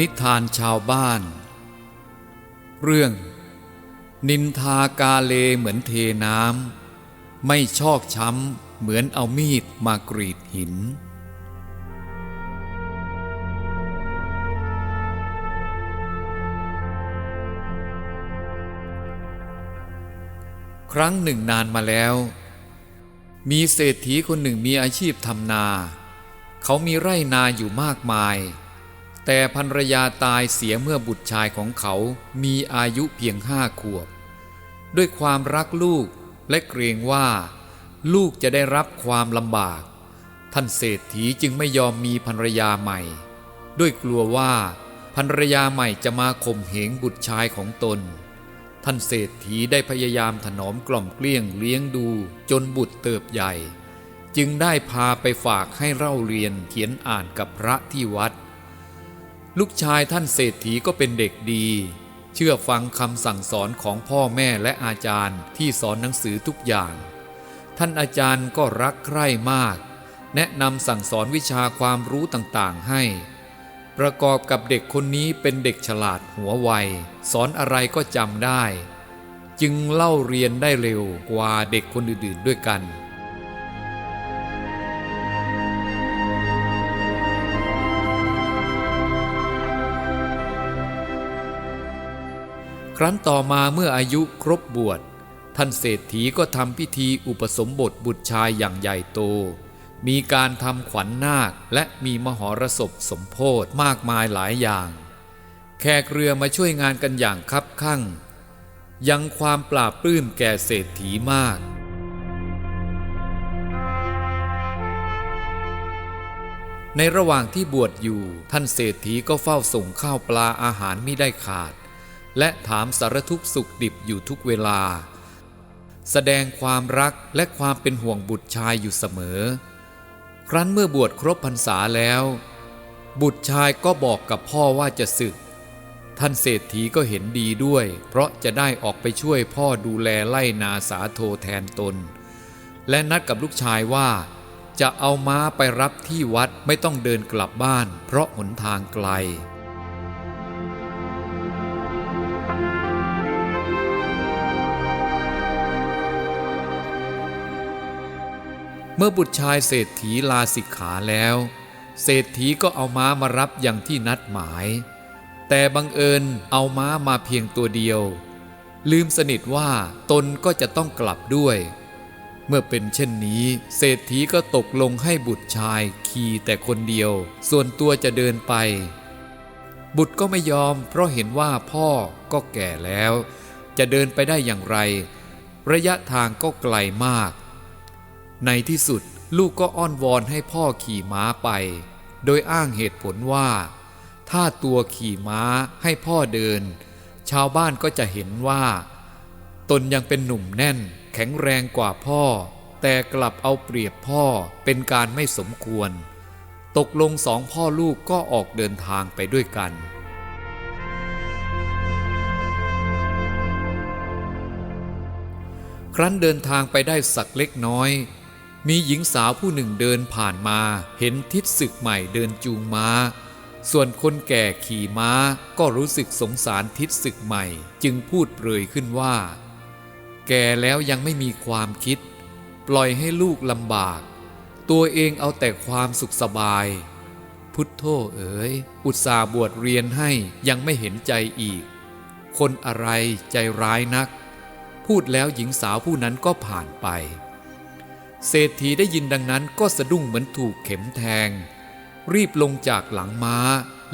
นิทานชาวบ้าน เรื่อง นินทากาเลเหมือนเทน้ำไม่ชอกช้ำเหมือนเอามีดมากรีดหิน ครั้งหนึ่งนานมาแล้ว มีเศรษฐีคนหนึ่งมีอาชีพทำนา เขามีไร่นาอยู่มากมาย แต่ภรรยาตายเสียเมื่อบุตรชายของเขามีอายุเพียงห้าขวบ ด้วยความรักลูกและเกรงว่า ลูกจะได้รับความลำบาก ท่านเศรษฐีจึงไม่ยอมมีภรรยาใหม่ ด้วยกลัวว่าภรรยาใหม่จะมาข่มเหงบุตรชายของตน ท่านเศรษฐีได้พยายามถนอมกล่อมเกลี้ยงเลี้ยงดูจนบุตรเติบใหญ่ จึงได้พาไปฝากให้เล่าเรียนเขียนอ่านกับพระที่วัด ลูกชายท่านเศรษฐีก็เป็นเด็กดี เชื่อฟังคำสั่งสอนของพ่อแม่และอาจารย์ที่สอนหนังสือทุกอย่าง ท่านอาจารย์ก็รักใคร่มาก แนะนำสั่งสอนวิชาความรู้ต่างๆให้ ประกอบกับเด็กคนนี้เป็นเด็กฉลาดหัวไว สอนอะไรก็จำได้ จึงเล่าเรียนได้เร็วกว่าเด็กคนอื่นๆด้วยกัน ครั้นต่อมาเมื่ออายุครบบวช ท่านเศรษฐีก็ทำพิธีอุปสมบทบุตรชายอย่างใหญ่โต มีการทำขวัญนาคและมีมหรสพสมโพธมากมายหลายอย่าง แขกเรือมาช่วยงานกันอย่างคับคั่ง ยังความปราบปลื้มแก่เศรษฐีมาก ในระหว่างที่บวชอยู่ท่านเศรษฐีก็เฝ้าส่งข้าวปลาอาหารไม่ได้ขาด และถามสารทุกข์สุขดิบอยู่ทุกเวลา แสดงความรักและความเป็นห่วงบุตรชายอยู่เสมอ ครั้นเมื่อบวชครบพรรษาแล้ว บุตรชายก็บอกกับพ่อว่าจะศึก ท่านเศรษฐีก็เห็นดีด้วย เพราะจะได้ออกไปช่วยพ่อดูแลไล่นาสาโทแทนตน และนัดกับลูกชายว่า จะเอาม้าไปรับที่วัดไม่ต้องเดินกลับบ้าน เพราะหนทางไกล เมื่อบุตรชายเศรษฐีลาสิกขาแล้ว เศรษฐีก็เอาม้ามารับอย่างที่นัดหมาย แต่บังเอิญเอาม้ามาเพียงตัวเดียว ลืมสนิทว่าตนก็จะต้องกลับด้วย เมื่อเป็นเช่นนี้ เศรษฐีก็ตกลงให้บุตรชายขี่แต่คนเดียว ส่วนตัวจะเดินไป บุตรก็ไม่ยอม เพราะเห็นว่าพ่อก็แก่แล้ว จะเดินไปได้อย่างไร ระยะทางก็ไกลมาก ในที่สุดลูกก็อ้อนวอนให้พ่อขี่ม้าไป โดยอ้างเหตุผลว่า ถ้าตัวขี่ม้าให้พ่อเดิน ชาวบ้านก็จะเห็นว่า ตนยังเป็นหนุ่มแน่น แข็งแรงกว่าพ่อ แต่กลับเอาเปรียบพ่อเป็นการไม่สมควร ตกลงสองพ่อลูกก็ออกเดินทางไปด้วยกันครั้นเดินทางไปได้สักเล็กน้อย มีหญิงสาวผู้หนึ่งเดินผ่านมาเห็นทิศศึกใหม่เดินจูงม้า ส่วนคนแก่ขี่ม้าก็รู้สึกสงสารทิศศึกใหม่ จึงพูดเปรยขึ้นว่า แก่แล้วยังไม่มีความคิด ปล่อยให้ลูกลำบาก ตัวเองเอาแต่ความสุขสบาย พุทโธเอ๋ย อุตสาบวชเรียนให้ยังไม่เห็นใจอีก คนอะไรใจร้ายนัก พูดแล้วหญิงสาวผู้นั้นก็ผ่านไป เศรษฐีได้ยินดังนั้นก็สะดุ้งเหมือนถูกเข็มแทง รีบลงจากหลังม้า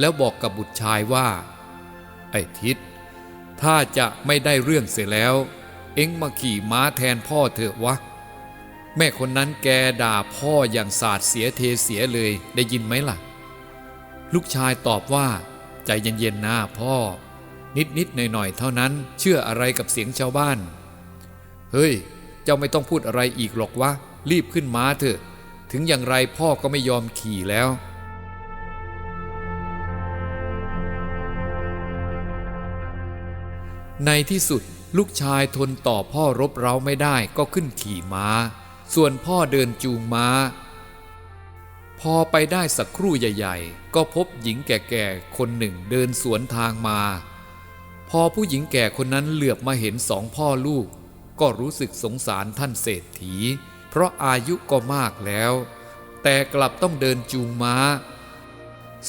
แล้วบอกกับบุตรชายว่า ไอ้ทิศถ้าจะไม่ได้เรื่องเสียแล้ว เอ็งมาขี่ม้าแทนพ่อเถอะวะ แม่คนนั้นแกด่าพ่ออย่างสาดเสียเทเสียเลยได้ยินไหมล่ะ ลูกชายตอบว่า ใจเย็นๆนะพ่อ นิดๆหน่อยๆเท่านั้นเชื่ออะไรกับเสียงชาวบ้าน เฮ้ย เจ้าไม่ต้องพูดอะไรอีกหรอกวะ รีบขึ้นม้าเถอะ ถึงอย่างไรพ่อก็ไม่ยอมขี่แล้ว ในที่สุดลูกชายทนต่อพ่อรบเร้าไม่ได้ก็ขึ้นขี่ม้า ส่วนพ่อเดินจูงม้าพพอไปได้สักครู่ใหญ่ๆ ก็พบหญิงแก่ๆ คนหนึ่งเดินสวนทางมา พอผู้หญิงแก่คนนั้นเหลือบมาเห็นสองพ่อลูก ก็รู้สึกสงสารท่านเศรษฐี เพราะอายุก็มากแล้ว แต่กลับต้องเดินจูงม้า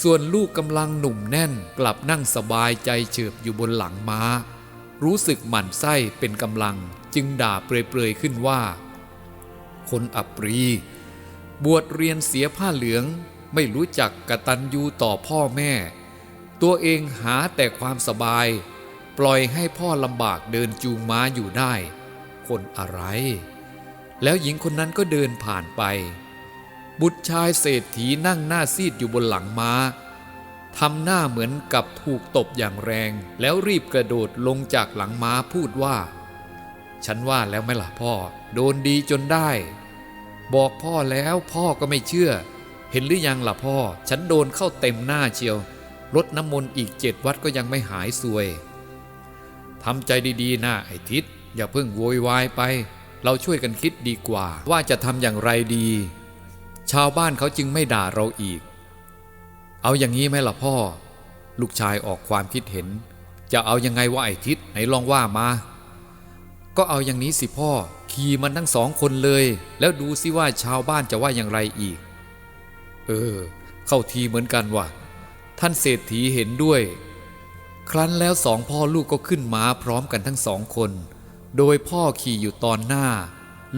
ส่วนลูกกำลังหนุ่มแน่นกลับนั่งสบายใจเฉิบอยู่บนหลังม้า รู้สึกหมั่นไส้เป็นกำลังจึงด่าเปรยๆขึ้นว่า คนอับปรี บวชเรียนเสียผ้าเหลืองไม่รู้จักกตัญญูต่อพ่อแม่ ตัวเองหาแต่ความสบาย ปล่อยให้พ่อลำบากเดินจูงม้าอยู่ได้ คนอะไร แล้วหญิงคนนั้นก็เดินผ่านไป บุตรชายเศรษฐีนั่งหน้าซีดอยู่บนหลังม้าทำหน้าเหมือนกับถูกตบอย่างแรง แล้วรีบกระโดดลงจากหลังม้าพูดว่า ฉันว่าแล้วไหม่ล่ะพ่อ โดนดีจนได้ บอกพ่อแล้วพ่อก็ไม่เชื่อ เห็นหรือยังล่ะพ่อ ฉันโดนเข้าเต็มหน้าเชียวรดน้ำมนต์อีกเจ็ดวัดก็ยังไม่หายซวยทำใจดีๆนะไอ้ทิศอย่าเพิ่งโวยวายไป เราช่วยกันคิดดีกว่าว่าจะทำอย่างไรดี ชาวบ้านเขาจึงไม่ด่าเราอีก เอาอย่างนี้ไหมล่ะพ่อ ลูกชายออกความคิดเห็น จะเอายังไงว่าไอ้ทิศไหนลองว่ามา ก็เอาอย่างนี้สิพ่อ ขี่มันทั้งสองคนเลย แล้วดูสิว่าชาวบ้านจะว่าอย่างไรอีก เออ เข้าทีเหมือนกันว่ะ ท่านเศรษฐีเห็นด้วย ครั้นแล้วสองพ่อลูกก็ขึ้นม้าพร้อมกันทั้งสองคน โดยพ่อขี่อยู่ตอนหน้า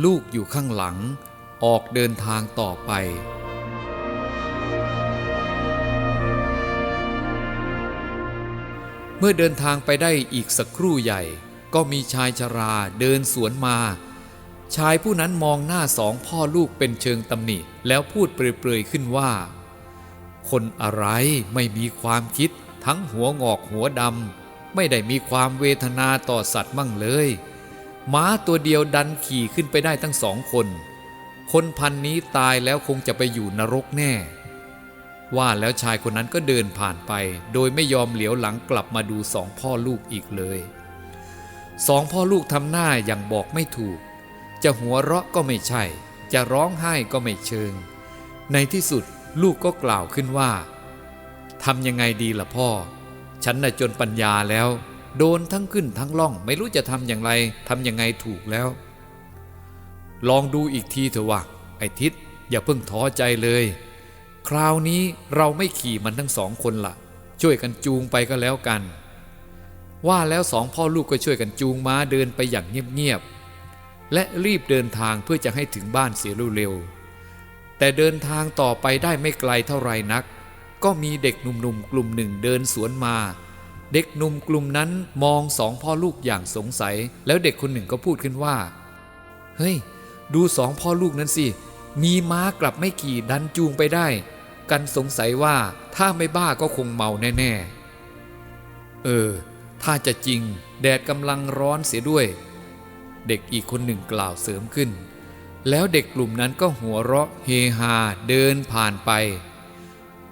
ลูกอยู่ข้างหลัง ออกเดินทางต่อไป เมื่อเดินทางไปได้อีกสักครู่ใหญ่ ก็มีชายชราเดินสวนมา ชายผู้นั้นมองหน้าสองพ่อลูกเป็นเชิงตำหนิแล้วพูดเปรยๆขึ้นว่า คนอะไรไม่มีความคิดทั้งหัวงอกหัวดำไม่ได้มีความเวทนาต่อสัตว์มั่งเลย ม้าตัวเดียวดันขี่ขึ้นไปได้ทั้งสองคน คนพันนี้ตายแล้วคงจะไปอยู่นรกแน่ ว่าแล้วชายคนนั้นก็เดินผ่านไป โดยไม่ยอมเหลียวหลังกลับมาดูสองพ่อลูกอีกเลย สองพ่อลูกทำหน้าอย่างบอกไม่ถูก จะหัวเราะก็ไม่ใช่ จะร้องไห้ก็ไม่เชิง ในที่สุดลูกก็กล่าวขึ้นว่าทำยังไงดีล่ะพ่อ ฉันน่ะจนปัญญาแล้ว โดนทั้งขึ้นทั้งล่อง ไม่รู้จะทำอย่างไรทำยังไงถูกแล้ว ลองดูอีกทีเถอะวะไอ้ทิศอย่าเพิ่งท้อใจเลย คราวนี้เราไม่ขี่มันทั้งสองคนละ่ะช่วยกันจูงไปก็แล้วกัน ว่าแล้วสองพ่อลูกก็ช่วยกันจูงม้าเดินไปอย่างเงียบๆและรีบเดินทางเพื่อจะให้ถึงบ้านเสียเร็วๆแต่เดินทางต่อไปได้ไม่ไกลเท่าไรนัก ก็มีเด็กหนุ่มๆกลุ่มหนึ่งเดินสวนมา เด็กหนุ่มกลุ่มนั้นมองสองพ่อลูกอย่างสงสัย แล้วเด็กคนหนึ่งก็พูดขึ้นว่า เฮ้ย ดูสองพ่อลูกนั้นสิ มีม้ากลับไม่ขี่ดันจูงไปได้ กันสงสัยว่าถ้าไม่บ้าก็คงเมาแน่ ๆ เออ ถ้าจะจริง แดดกำลังร้อนเสียด้วย เด็กอีกคนหนึ่งกล่าวเสริมขึ้น แล้วเด็กกลุ่มนั้นก็หัวเราะเฮฮาเดินผ่านไป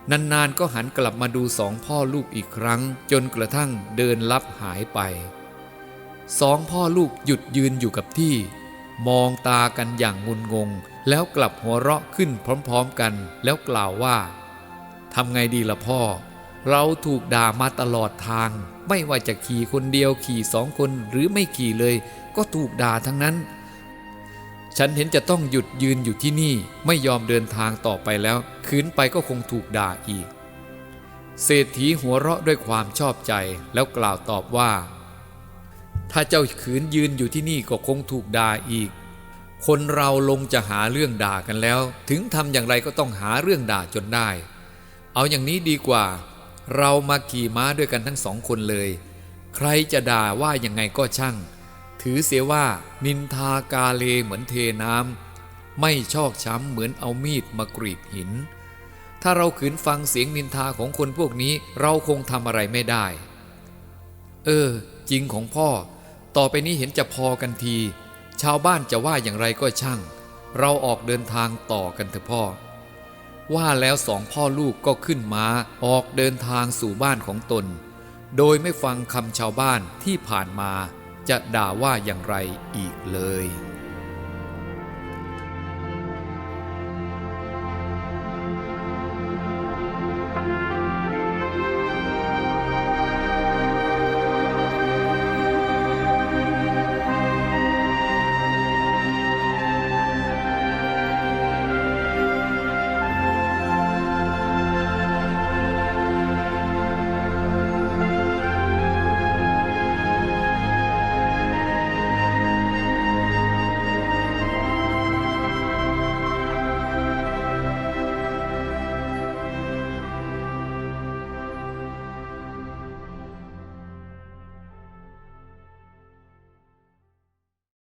นานๆก็หันกลับมาดูสองพ่อลูกอีกครั้ง จนกระทั่งเดินลับหายไป สองพ่อลูกหยุดยืนอยู่กับที่ มองตากันอย่างงุนงง แล้วกลับหัวเราะขึ้นพร้อมๆกัน แล้วกล่าวว่าทำไงดีล่ะพ่อ เราถูกด่ามาตลอดทาง ไม่ว่าจะขี่คนเดียวขี่สองคนหรือไม่ขี่เลย ก็ถูกด่าทั้งนั้น ฉันเห็นจะต้องหยุดยืนอยู่ที่นี่ไม่ยอมเดินทางต่อไปแล้ว คืนไปก็คงถูกด่าอีก เศรษฐีหัวเราะด้วยความชอบใจแล้วกล่าวตอบว่า ถ้าเจ้าขืนยืนอยู่ที่นี่ก็คงถูกด่าอีก คนเราลงจะหาเรื่องด่ากันแล้ว ถึงทำอย่างไรก็ต้องหาเรื่องด่าจนได้ เอาอย่างนี้ดีกว่า เรามาขี่ม้าด้วยกันทั้งสองคนเลย ใครจะด่าว่ายังไงก็ช่าง ถือเสียว่านินทากาเลเหมือนเทน้ำไม่ชอกช้ำเหมือนเอามีดมากรีดหิน ถ้าเราขืนฟังเสียงนินทาของคนพวกนี้เราคงทำอะไรไม่ได้ เออ จริงของพ่อ ต่อไปนี้เห็นจะพอกันที ชาวบ้านจะว่าอย่างไรก็ช่าง เราออกเดินทางต่อกันเถอะพ่อ ว่าแล้วสองพ่อลูกก็ขึ้นมาออกเดินทางสู่บ้านของตน โดยไม่ฟังคำชาวบ้านที่ผ่านมา จะด่าว่าอย่างไรอีกเลย